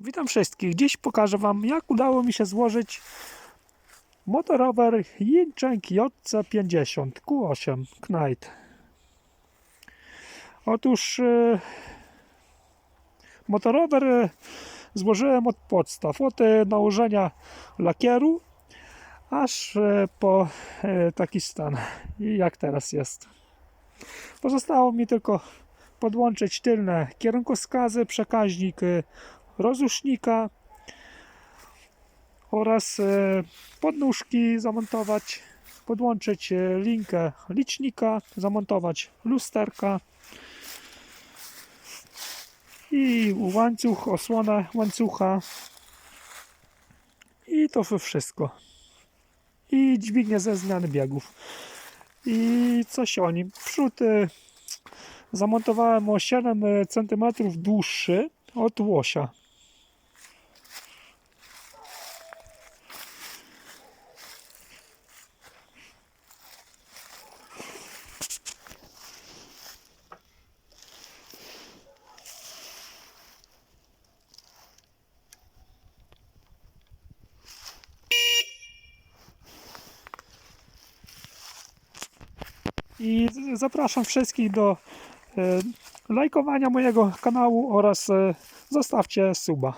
Witam wszystkich. Dziś pokażę Wam, jak udało mi się złożyć motorower Yincheng JC50 Q8 Knight. Otóż e, motorower e, złożyłem od podstaw, od e, nałożenia lakieru aż po taki stan, jak teraz jest. Pozostało mi tylko podłączyć tylne kierunkowskazy, przekaźnik rozrusznika oraz e, podnóżki zamontować, podłączyć e, linkę licznika, zamontować lusterka i łańcuch, osłonę łańcucha i to wszystko. I dźwignię ze zmiany biegów. I coś o nim. Przód e, zamontowałem o 7 cm dłuższy od łosia. I zapraszam wszystkich do e, lajkowania mojego kanału oraz e, zostawcie suba.